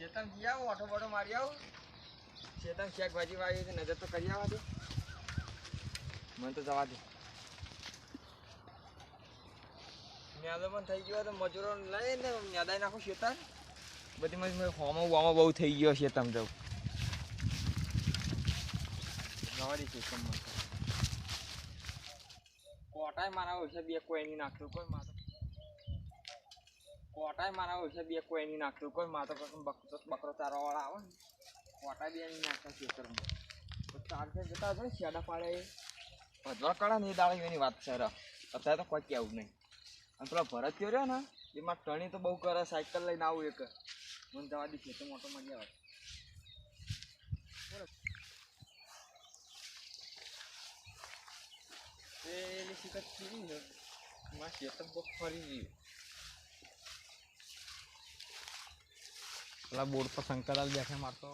ચેતન જી આવો ઓટો બોટો મારી આવો. ચેતન શાકભાજી વાવી છે, નજર તો કરી આવવા દે. મને તો જવા દે. ન્યાદો પણ થઈ ગયો તો મજૂરો લઈને ન્યાદાઈ નાખું શેતન. બધી મજૂરી હોમો બોમો બહુ થઈ ગયો છે, તમ જવું જવા દે ચેતનમાં. કોટાય મારા ઓછે બે કોઈ નહીં નાખતું કોઈ માતો કોટાય મારા ઓછે બે કોઈ નહીં નાખતું કોઈ માતો બકરો ચારવા વાળા આવે ને. કોટાય બે નહીં નાખતા ખેતરમાં. તો ચારસે જતા હોય શેડા પાડે. ભજવા કળા ને એ દાડા એની વાત છે અત્યારે તો કોઈ કેવું નહીં. અને પેલો ભરત થયો રહ્યો ને, એમાં ટણી તો બહુ કરે, સાયકલ લઈને આવું એક. મને જવા દી, ખેતર મોટો મળી આવે. પેલી શિકત થઈ ને માં ખેતર બહુ ફરી પેલા બોર્ડ પર શંકરલાલ બેઠે મારતો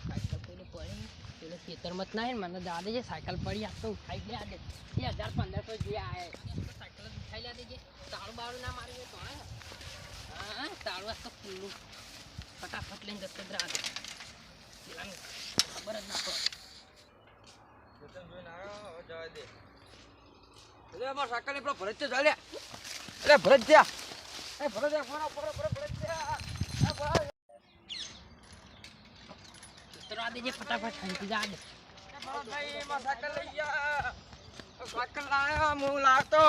સાયકલ પેલી પડી? પેલું ખેતરમાં જ ના મને દાદે જે સાયકલ પડી આ તો ઉઠાઈ લે દે. બે હજાર પંદરસો જે આવે સાયકલ જ ઉઠાઈ લે દેજે તાળું બાળું ના મારી તો હા? તાળું આ તો ખુલ્લું. ફટાફટ લઈને જતો જ રાત ખબર જ ના પડે. ખેતર જોઈને આવ્યો હવે જવા દે એટલે અમાર સાયકલ ને પેલો ભરત ચાલ્યા એટલે ભરત થયા એ ભરત થયા ફરો ફરો ફરો ભરત થયા આ દેજે ફટાફટ શાંતિ જા દે ભાઈ માં સાયકલ લઈ ગયા સાયકલ લાવ્યો હું લાવતો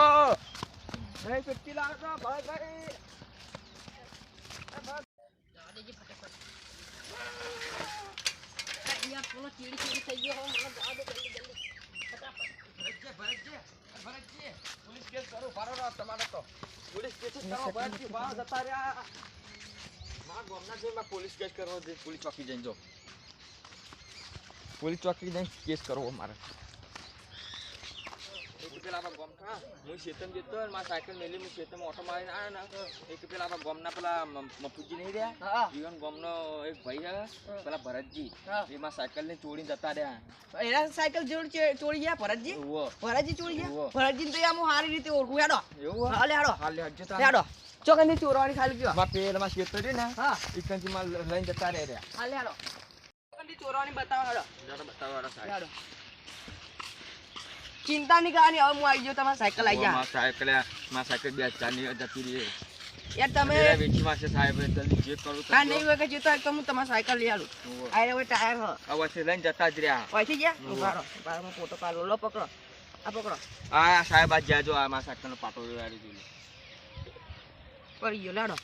નહીં પેટી લાવતો ભાઈ ભાઈ જા દેજે ફટાફટ અહીંયા પેલો ચીડી ચીડી થઈ તમારે તો પોલીસ કેસ કરો ભરતજી ભાવ જતા રહ્યા પોલીસ કેસ કરવો પોલીસ ચોકી જઈને જો. પોલીસ ચોકી જઈને કેસ કરવો મારે. એક પેલા આપણા ગામ હા હું શેતમ જતો ને મારા સાયકલ મેલી હું શેતમ ઓટો મારીને આવ્યો ને એક પેલા આપણા ગામના પેલા મફુજી નહીં રહ્યા? જીવન ગામનો એક ભાઈ છે પેલા ભરતજી. હા. એમાં સાયકલ ને ચોરીને જતા રહ્યા. એના સાયકલ જોડ ચોરી ગયા ભરતજી. ભરતજી ચોરી ગયા. ભરતજી તો આમ સારી રીતે ઓળખું. હેડો. એવું હાલે હેડો. હાલ હજુ હેડો. ચોકનથી ચોરવાની ખાલી કયો માં પેલમાં શેતર રહ્યું ને હા. ઈકનથી માં લઈને જતા રહે રહ્યા. હાલે હેડો ચોકનથી ચોરવાની બતાવો હેડો જરા બતાવો સાહેબ. ચિંતા નહીં કરવાની હવે હું આવી ગયો તમારી સાયકલ આવી ગયા. સાયકલમાં સાયકલ બે ચારની જતી રહી. યાર તમે પેલા વેચી માં છે સાહેબ જલ્દી ચેક કરું. હા નહીં હોય કે જતો હોય તો હું તમારી સાયકલ લઈ આલું. આ હવે ટાયર હ હવે છે લઈને જતા જ રહ્યા. પહોંચી ગયા ઉવ્વ. ઊભા રહો ઊભા રહો, ફોટો પાડો. લો પકડો. આ પકડો. આ સાહેબ આજ જાજો આ મારા સાયકલ નો પાટો વાળી દીધું. પડી ગયો લાડો.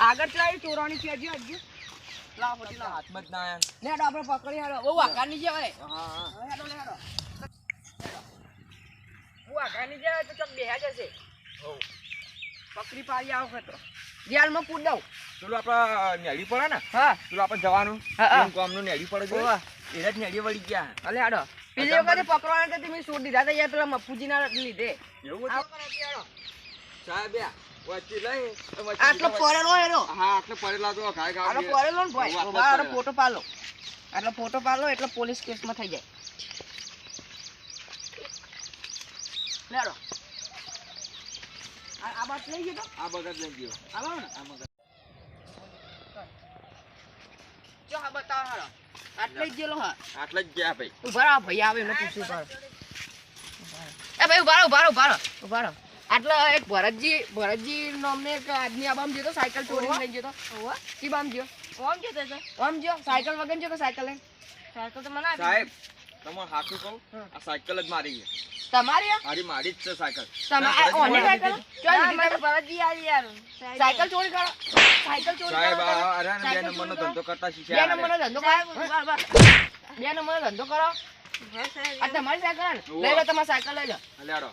આગળ ચલાવી ચોરાણી છે હજી હજી. હાથમાં જ ના આપણે પકડી હેડો બહુ આકારની છે હવે હા હા. હેડો લેડો. આકારની છે તો ચોક બેહ્યા જશે પકડી પાડી આવો ખતરો. જેલમાં પૂર દઉં. પેલું આપડે નેડી પડે ને? હા. પેલું આપણે જવાનું. ગામનું નેડી પડે જો હોવા. જ નેડી વળી ગયા. અલે પેલી વખતે પકડવાના તો તમે છોડ દીધા યાર પેલા મફુજીના લીધે. એવું આવો હતું? કરો હેડો. સાહેબ યા, વચ્ચે લઈ વચ્ચે આટલો પડેલો હેડો હા આટલો પડેલા તો ઘાય ઘાય આટલો પડેલો ને ભાઈ હોવા, ફોટો પાડલો આટલો ફોટો પાડલો એટલે પોલીસ કેસમાં થઈ જાય. લેડો. આ બાત લઈ ગયો આ બગડ લઈ ગયો. આવો ને. આ બગડ જો હા બતાવો હાલો. આટલે જ ગયેલો હા. આટલે જ ગયા ભાઈ. ઊભા રહો ભાઈ આવે એમને પૂછ્યું એ ભાઈ ઊભા રહો ઊભા રહો ઊભા રહો ઊભા રહો. આટલા એક ભરતજી ભરતજી નામને એક આદમી આ બામ ગયો તો સાયકલ ચોરી લઈ ગયો તો. કી બામ જ્યો ઓમ કે તે ઓમ જ્યો સાયકલ વગર ગયો તો સાયકલ લઈ સાયકલ તો મને આપી સાહેબ તમે હાથું કહું આ સાયકલ જ મારી છે. તમારી? મારી મારી જ છે સાયકલ. તમારી ઓની સાયકલ? ચોરી મારી ભરતજી આવી યાર. સાયકલ ચોરી કરો. સાયકલ ચોરી સાહેબ કરો આ અરે બે નંબરનો ધંધો કરતા બે નંબરનો ધંધો કરો? બા- નંબરનો ધંધો કરો. આ તમારી સાયકલ. લઈ લો તમારી સાયકલ લઈ લો. લેડો.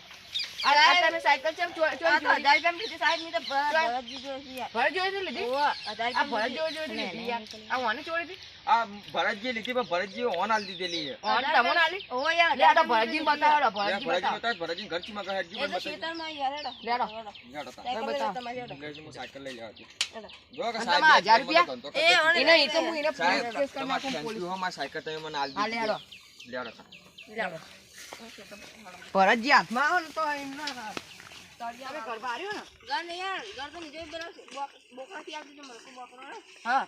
આ તમે સાયકલ છે ચોરી તો લીધી સાહેબની તો ભરત- જોઈ યાર. ભરત જોઈ લીધી? ઓવા, હજાર આ ભરત જોઈ જોઈ લીધી. લીધી યાર. આ ઓને ચોરી હતી? આ ભરતજી લીધી પણ ભરતજી ઓન આલી દીધેલી છે. ઓને તમને આલી? ઓવા યાર, લે આ તો ભરતજી બતાવો ભરતજી ભરતજી બતાવો. બતાવ ભરતજી ઘરથી માં હેડજી યાર. લેડો. લેડો સાયકલ બતાવો. તમારી હેડો. અંગ્રેજી સાયકલ લઈ લેવા જો કે સાહેબ તમારા બે હજાર નંબરનો રૂપિયા? એ, એને એ તો હું એને પોલીસ કેસ કરી પોલીસ હો મારી સાયકલ તમે મને આલી દીધી લેડો લેડો તા. ભરતજી હાથમાં આવે ને તો આવ્યો ને. હા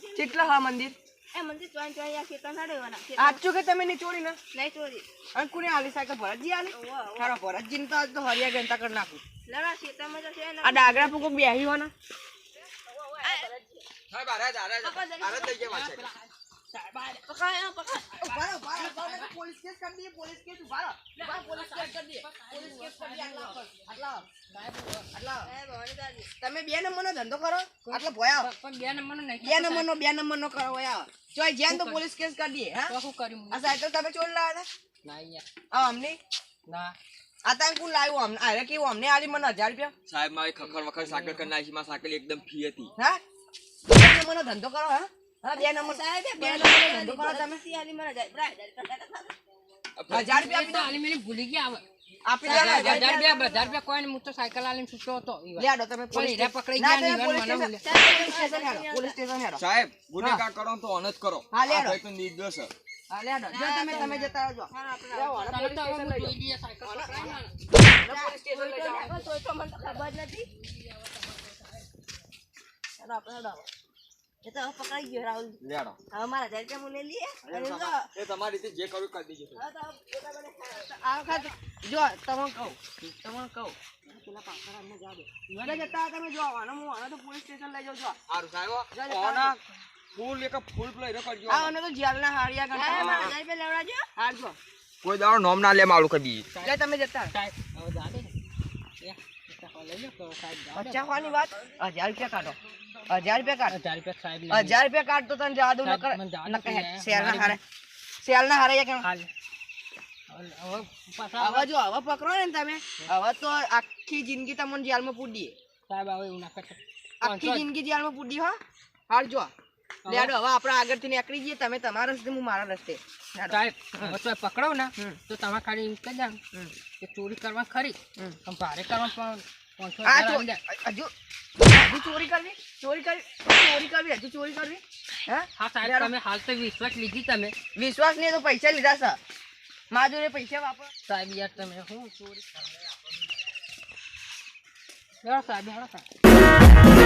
જે. કેટલા હા મંદિર આજ કે તમે નહીં ચોરી ને નહીં ચોરી. અને કોને આલી સાયકલ ભરતજી આલી ઓવા. ભરતજી તો આજ તો હરિયા ગંતા કરી નાખું લડા ખેતરમાં તો છે ને. આ ડાગરા પૂકો બેહી હોના જ, આરે જ. આરે જ લઈ ગયા મારી સાયકલ. પકડ, પોલીસ કેસ કરી દઈએ પોલીસ કેસ ઊભા રહો પોલીસ કેસ કરી દઈએ પોલીસ કેસ કરી દઈએ આટલા આટલા આટલા એ ભવાની દાદી. તમે બે નંબરનો ધંધો કરો આટલો ભોયા પણ બે નંબરનો નહીં બે નંબરનો બે નંબરનો કરો ભોયા જેન તો પોલીસ કેસ કરી દે હા? તો શું કર્યું આ સાયકલ તમે ચોરી લાવ્યા હતા ના યાર આ અમને. ના. આ તમે કોણ લાવ્યું અમને? અરે કેવું અમને આલી મને હજાર રૂપિયા? સાહેબ મારી ખખર વખર સાયકલ કરી નાખી મારી સાયકલ એકદમ ફી હતી. હા? બે નંબરનો ધંધો કરો હા? હા બે નંબર. સાહેબ, બે ભવાની કરો તમે. દાદી મને જાય. બ્રાય, હજાર રૂપિયા આપી દો. આલી મેલી ભૂલી ગયા હવે. આપી દો હજાર હજાર હજાર રૂપિયા. રૂપિયા હજાર રૂપિયા કોઈ હું તો? સાયકલ આલીને છૂટો હતો તમે પોલીસ ગયા મને સ્ટેશન હેડો હેડો. સાહેબ ગુનેગાર કરો તો ઓન કરો. હા, તો નિર્દોષ હા જો તમે તમે જતા હા, આપણે જાઓ, આને તને પોલીસ તો હું જોઈ લઈએ સાયકલ પકડાઈ ને. જાઓ. પોલીસ સ્ટેશન લઈ જાઓ. તો મને ખબર નથી. આપણે હેડો. હવે. એ તો પકડાઈ ગયો રાહુલ લેડો હવે મારા રૂપિયા હું લઈ લઈએ અને એ તો- એ તમારી રીતે જે કરવું કરી દેજો. આ વખત જો તમને કહું તમને કહું પેલા પાછળ અમને જા દો ઘરે જતા તમે જો આનો હું આનો તો પોલીસ સ્ટેશન લઈ જાઉં છો સારું સાહેબ જા, હો. જા, ઓના ફૂલ એક ફૂલ પ્લે રે કરજો આ આનો તો જેલના હારિયા હા, મારા લેવડાવજો. હારજો કોઈ દાડો નોમ ના લે મારું કદી દઈએ તમે જતા હવે જા દે. જા વાત? હજાર રૂપિયા કાઢો. હજાર રૂપિયા કાઢો. હજાર રૂપિયા સાહેબ હજાર રૂપિયા તને. શેરના હારે? શેરના હારે હાલ. હવે જો હવે પકડો ને તમે. હવે તો આખી જિંદગી તમને જેલમાં પૂડીએ સાહેબ હવે એવું ના કરતા. આખી જિંદગી જેલમાં પૂડી હો? હારજો લેડો હવે આપણે આગળથી નીકળી જઈએ. તમે તમારા રસ્તે હું મારા રસ્તે. સાહેબ હવે તો પકડો ને તો તમે ખાલી એમ કહી કે ચોરી કરવા ખરી. ભારે કરવા પણ હજુ હજુ ચોરી કરવી? ચોરી કરવી? ચોરી કરવી? હજુ ચોરી કરવી? હે? હા સાહેબ. તમે હાલ તો વિશ્વાસ લીધી તમે. વિશ્વાસ નહીં તો પૈસા લીધા છે મા જોડે પૈસા વાપરો સાહેબ યાર તમે શું ચોરી કરવા સાહેબ હેડો સાહેબ.